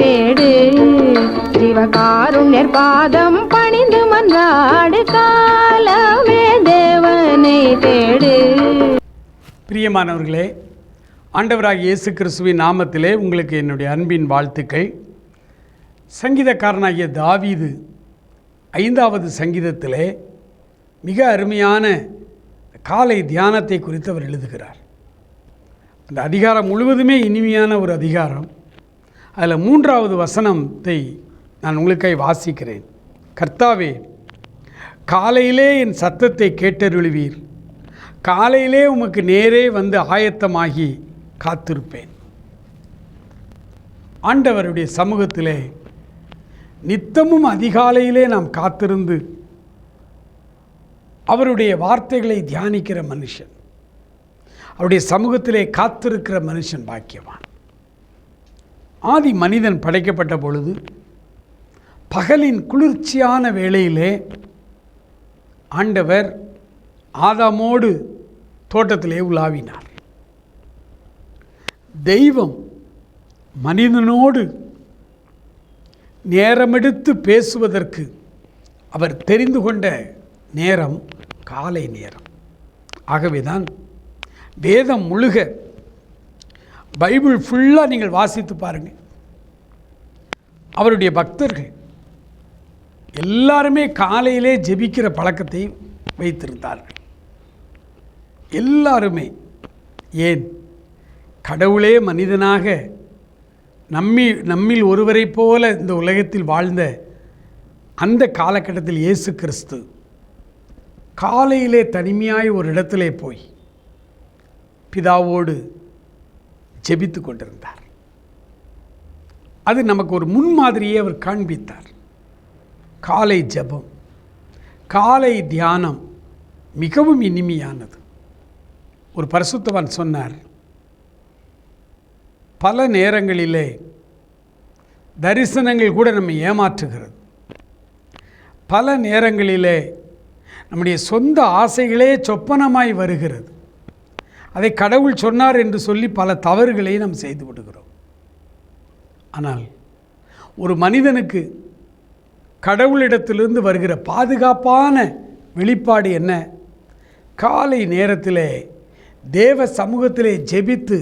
தேடு. சிவகாருண்யர் பாதம் பணிந்து மன்றாடு காலமே தேவனை தேடு. பிரியமானவர்களே ஆண்டவராக இயேசு கிறிஸ்துவின் நாமத்திலே உங்களுக்கு என்னுடைய அன்பின் வாழ்த்துக்கள். சங்கீதக்காரனாகிய தாவீது ஐந்தாவது சங்கீதத்திலே மிக அருமையான காலை தியானத்தை குறித்து அவர் எழுதுகிறார். அந்த அதிகாரம் முழுவதுமே இனிமையான ஒரு அதிகாரம். அதில் மூன்றாவது வசனத்தை நான் உங்களுக்காய் வாசிக்கிறேன். கர்த்தாவே காலையிலே என் சத்தத்தை கேட்டருளுவீர். காலையிலே உமக்கு நேரே வந்து ஆயத்தமாகி காத்திருப்பேன். ஆண்டவருடைய சமூகத்திலே நித்தமும் அதிகாலையிலே நாம் காத்திருந்து அவருடைய வார்த்தைகளை தியானிக்கிற மனுஷன் அவருடைய சமூகத்திலே காத்திருக்கிற மனுஷன் பாக்கியவான். ஆதி மனிதன் படைக்கப்பட்ட பொழுது பகலின் குளிர்ச்சியான வேளையிலே ஆண்டவர் ஆதாமோடு தோட்டத்திலே உலாவினார். தெய்வம் மனிதனோடு நேரமெடுத்து பேசுவதற்கு அவர் தெரிந்து கொண்ட நேரம் காலை நேரம். ஆகவேதான் வேதம் முழுக பைபிள் ஃபுல்லாக நீங்கள் வாசித்து பாருங்கள் அவருடைய பக்தர்கள் எல்லாருமே காலையிலே ஜெபிக்கிற பழக்கத்தை வைத்திருந்தார்கள். எல்லாருமே. ஏன்? கடவுளே மனிதனாக நம்மி நம்மில் ஒருவரைப் போல இந்த உலகத்தில் வாழ்ந்த அந்த காலகட்டத்தில் இயேசு கிறிஸ்து காலையிலே தனிமையாய் ஒரு இடத்துல போய் பிதாவோடு ஜெபித்து கொண்டிருந்தார். அது நமக்கு ஒரு முன்மாதிரியை அவர் காண்பித்தார். காலை ஜெபம் காலை தியானம் மிகவும் இனிமையானது. ஒரு பரிசுத்தவான் சொன்னார் பல நேரங்களிலே தரிசனங்கள் கூட நம்மை ஏமாற்றுகிறது. பல நேரங்களிலே நம்முடைய சொந்த ஆசைகளே சொப்பனமாய் வருகிறது. அதை கடவுள் சொன்னார் என்று சொல்லி பல தவறுகளை நாம் செய்து விடுகிறோம். ஆனால் ஒரு மனிதனுக்கு கடவுளிடத்திலிருந்து வருகிற பாதுகாப்பான வெளிப்பாடு என்ன? காலை நேரத்திலே தேவ சமூகத்திலே ஜெபித்து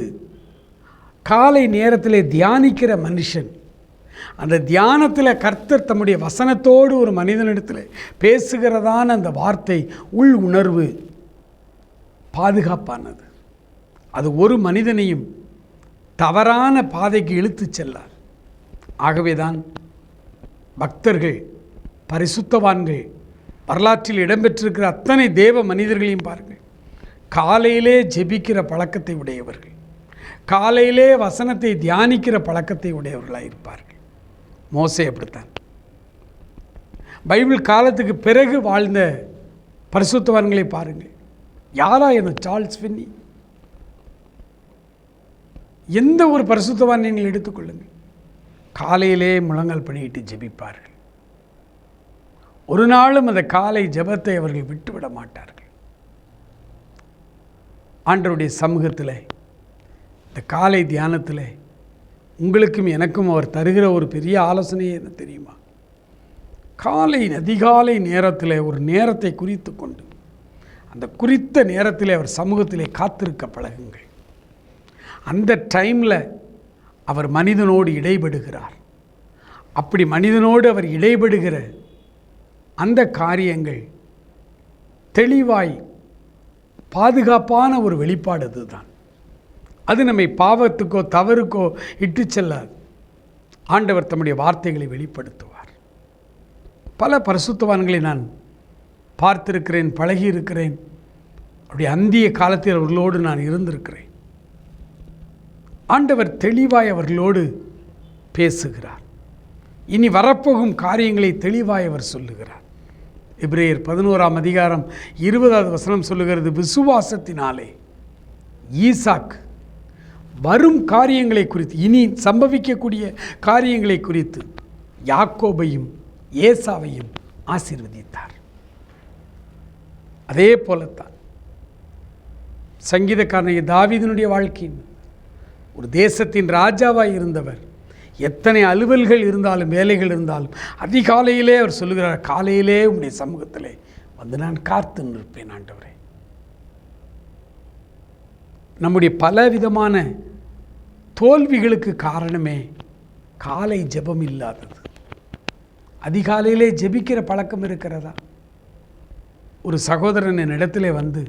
காலை நேரத்திலே தியானிக்கிற மனுஷன் அந்த தியானத்தில் கர்த்தர் தம்முடைய வசனத்தோடு ஒரு மனிதனிடத்தில் பேசுகிறதான அந்த வார்த்தை உள் உணர்வு பாதுகாப்பானது. அது ஒரு மனிதனையும் தவறான பாதைக்கு இழுத்துச் செல்லார். ஆகவேதான் பக்தர்கள் பரிசுத்தவான்கள் வரலாற்றில் இடம்பெற்றிருக்கிற அத்தனை தேவ மனிதர்களையும் பாருங்கள். காலையிலே ஜெபிக்கிற பழக்கத்தை உடையவர்கள் காலையிலே வசனத்தை தியானிக்கிற பழக்கத்தை உடையவர்களாக இருப்பார்கள். மோசே அப்படித்தான். பைபிள் காலத்துக்கு பிறகு வாழ்ந்த பரிசுத்தவான்களை பாருங்கள். யாரா என்ன சார்ல்ஸ் ஃபின்னி எந்த ஒரு பரிசுத்தவான் நீங்கள் எடுத்துக்கொள்ளுங்கள். காலையிலே முழங்கால் பண்ணிட்டு ஜெபிப்பார்கள். ஒரு நாளும் அந்த காலை ஜெபத்தை அவர்கள் விட்டுவிட மாட்டார்கள். ஆண்டருடைய சமூகத்தில் இந்த காலை தியானத்தில் உங்களுக்கும் எனக்கும் அவர் தருகிற ஒரு பெரிய ஆலோசனை என்ன தெரியுமா? காலை அதிகாலை நேரத்தில் ஒரு நேரத்தை குறித்து கொண்டு அந்த குறித்த நேரத்தில் அவர் சமூகத்திலே காத்திருக்க பழகுங்கள். அந்த டைமில் அவர் மனிதனோடு இடைபடுகிறார். அப்படி மனிதனோடு அவர் இடைபடுகிற அந்த காரியங்கள் தெளிவாய் பாதுகாப்பான ஒரு வெளிப்பாடு அதுதான். அது நம்மை பாவத்துக்கோ தவறுக்கோ இட்டு செல்லாது. ஆண்டவர் தம்முடைய வார்த்தைகளை வெளிப்படுத்துவார். பல பரிசுத்தவான்களை நான் பார்த்திருக்கிறேன் பழகியிருக்கிறேன். அப்படி அந்திய காலத்தில் அவர்களோடு நான் இருந்திருக்கிறேன். ஆண்டவர் தெளிவாய் அவர்களோடு பேசுகிறார். இனி வரப்போகும் காரியங்களை தெளிவாய் அவர் சொல்லுகிறார். இப்ரேயர் பதினோராம் அதிகாரம் இருபதாவது வசனம் சொல்லுகிறது விசுவாசத்தினாலே ஈசாக் வரும் காரியங்களை குறித்து இனி சம்பவிக்கக்கூடிய காரியங்களை குறித்து யாக்கோபையும் ஏசாவையும் ஆசீர்வதித்தார். அதே போலத்தான் சங்கீதக்காரனைய தாவீதனுடைய வாழ்க்கையின் ஒரு தேசத்தின் ராஜாவாய் இருந்தவர். எத்தனை அலுவல்கள் இருந்தாலும் வேலைகள் இருந்தாலும் அதிகாலையிலே அவர் சொல்லுகிறார் காலையிலே உம்முடைய சமூகத்திலே வந்து நான் காத்து நிற்பேன் ஆண்டவரே. நம்முடைய பலவிதமான தோல்விகளுக்கு காரணமே காலை ஜெபம் இல்லாதது. அதிகாலையிலே ஜெபிக்கிற பழக்கம் இருக்கிறதா? ஒரு சகோதரன் என்னிடத்திலே வந்து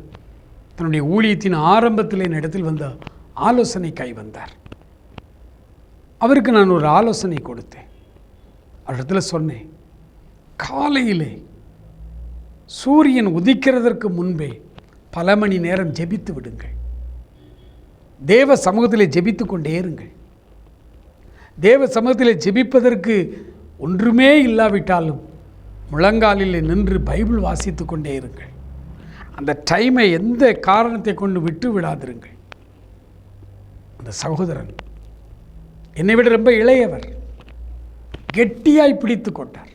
தன்னுடைய ஊழியத்தின் ஆரம்பத்தில் என்னிடத்தில் வந்து ஆலோசனை கை வந்தார். அவருக்கு நான் ஒரு ஆலோசனை கொடுத்தேன். அவரிடத்துல சொன்னேன் காலையிலே சூரியன் உதிக்கிறதற்கு முன்பே பல மணி நேரம் ஜெபித்து விடுங்கள். தேவ சமூகத்தில் ஜெபித்து கொண்டே இருங்கள். தேவ சமூகத்தில் ஜெபிப்பதற்கு ஒன்றுமே இல்லாவிட்டாலும் முழங்காலில் நின்று பைபிள் வாசித்து கொண்டே இருங்கள். அந்த டைமை எந்த காரணத்தை கொண்டு விட்டு விடாதிருங்கள். அந்த சகோதரன். என்னை விட ரொம்ப இளையவர். கெட்டியாய் பிடித்து கொண்டார்.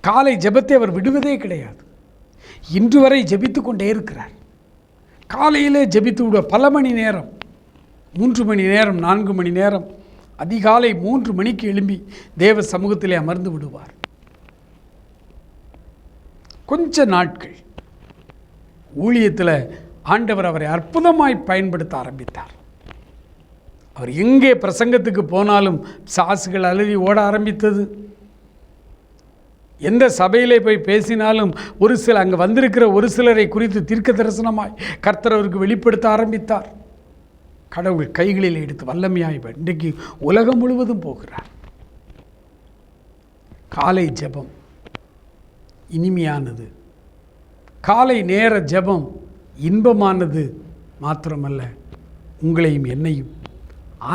காலை ஜபத்தை அவர் விடுவதே கிடையாது. இன்று வரை ஜெபித்து கொண்டே இருக்கிறார். காலையிலே ஜெபித்து விடுவ பல மணி நேரம் மூன்று மணி நேரம் நான்கு மணி நேரம் அதிகாலை மூன்று மணிக்கு எழும்பி தேவ சமூகத்திலே அமர்ந்து விடுவார். கொஞ்ச நாட்கள் ஊழியத்தில் ஆண்டவர் அவரை அற்புதமாய் பயன்படுத்த ஆரம்பித்தார். அவர் எங்கே பிரசங்கத்துக்கு போனாலும் சாசுகள் அழுதி ஓட ஆரம்பித்தது. எந்த சபையிலே போய் பேசினாலும் ஒரு சில அங்கே வந்திருக்கிற ஒரு சிலரை குறித்து தீர்க்க தரிசனமாய் கர்த்தர் அவருக்கு வெளிப்படுத்த ஆரம்பித்தார். கடவுள் கைகளில் எடுத்து வல்லமையாய் இன்றைக்கு உலகம் முழுவதும் போகிறார். காலை ஜெபம் இனிமையானது. காலை நேர ஜெபம் இன்பமானது மாத்திரமல்ல உங்களையும் என்னையும்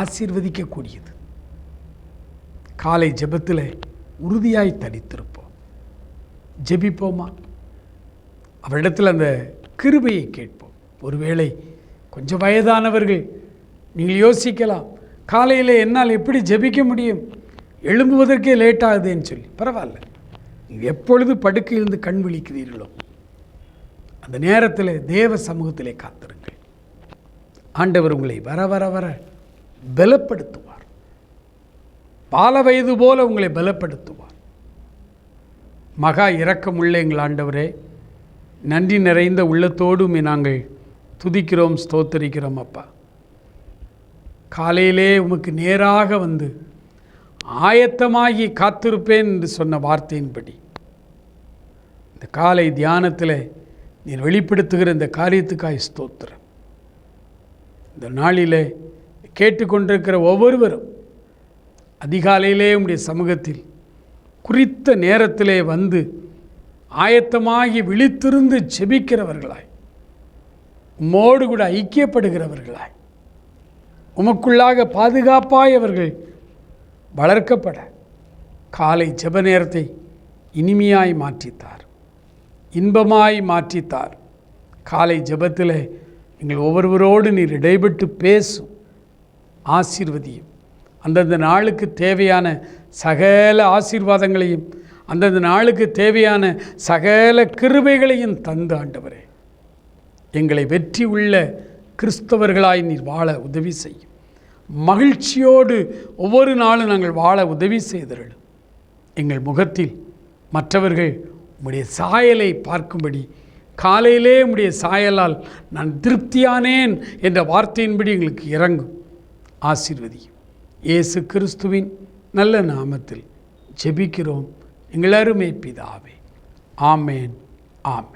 ஆசீர்வதிக்கக்கூடியது. காலை ஜெபத்தில் உறுதியாய் தடித்திருப்போம் ஜெபிப்போமா? அவரிடத்தில் அந்த கிருபையை கேட்போம். ஒருவேளை கொஞ்சம் வயதானவர்கள் நீங்கள் யோசிக்கலாம் காலையில் என்னால் எப்படி ஜெபிக்க முடியும்? எழும்புவதற்கே லேட் ஆகுதுன்னு சொல்லி. பரவாயில்ல. நீங்கள் எப்பொழுது படுக்கையிலிருந்து கண் விழிக்கிறீர்களோ அந்த நேரத்தில் தேவ சமூகத்திலே காத்திருங்கள். ஆண்டவர் உங்களை வர வர வர பலப்படுத்துவார். பால வயது போல உங்களை பலப்படுத்துவார். மகா இரக்கமுள்ள எங்கள் ஆண்டவரே நன்றி நிறைந்த உள்ளத்தோடும் நாங்கள் துதிக்கிறோம் ஸ்தோத்தரிக்கிறோம் அப்பா. காலையிலே உமக்கு நேராக வந்து ஆயத்தமாகி காத்திருப்பேன் என்று சொன்ன வார்த்தையின்படி இந்த காலை தியானத்தில் நீர் வெளிப்படுத்துகிற இந்த காரியத்துக்காய் ஸ்தோத்திரம். இந்த நாளிலே கேட்டுக்கொண்டிருக்கிற ஒவ்வொருவரும் அதிகாலையிலே உடைய சமூகத்தில் குறித்த நேரத்திலே வந்து ஆயத்தமாகி விழித்திருந்து செபிக்கிறவர்களாய் உம்மோடு கூட ஐக்கியப்படுகிறவர்களாய் உமக்குள்ளாக பாதுகாப்பாய் அவர்கள் வளர்க்கப்பட காலை ஜெப நேரத்தை இனிமையாய் மாற்றித்தார். இன்பமாய் மாற்றித்தார். காலை ஜெபத்தில் எங்கள் ஒவ்வொருவரோடு நீர் இடைபெட்டு பேசும் ஆசீர்வதியும். அந்தந்த நாளுக்கு தேவையான சகல ஆசீர்வாதங்களையும் அந்தந்த நாளுக்கு தேவையான சகல கிருபைகளையும் தந்து ஆண்டவரே. எங்களை வெற்றி உள்ள கிறிஸ்தவர்களாய் நீர் வாழ உதவி செய்யும். மகிழ்ச்சியோடு ஒவ்வொரு நாளும் நாங்கள் வாழ உதவி செய்தருளும். எங்கள் முகத்தில் மற்றவர்கள் உம்முடைய சாயலை பார்க்கும்படி காலையிலே உம்முடைய சாயலால் நான் திருப்தியானேன் என்ற வார்த்தையின்படி எங்களுக்கு இறங்கும். ஆசீர்வதியும். இயேசு கிறிஸ்துவின் நல்ல நாமத்தில் ஜெபிக்கிறோம். எங்களருமே பிதாவே. ஆமேன். ஆம்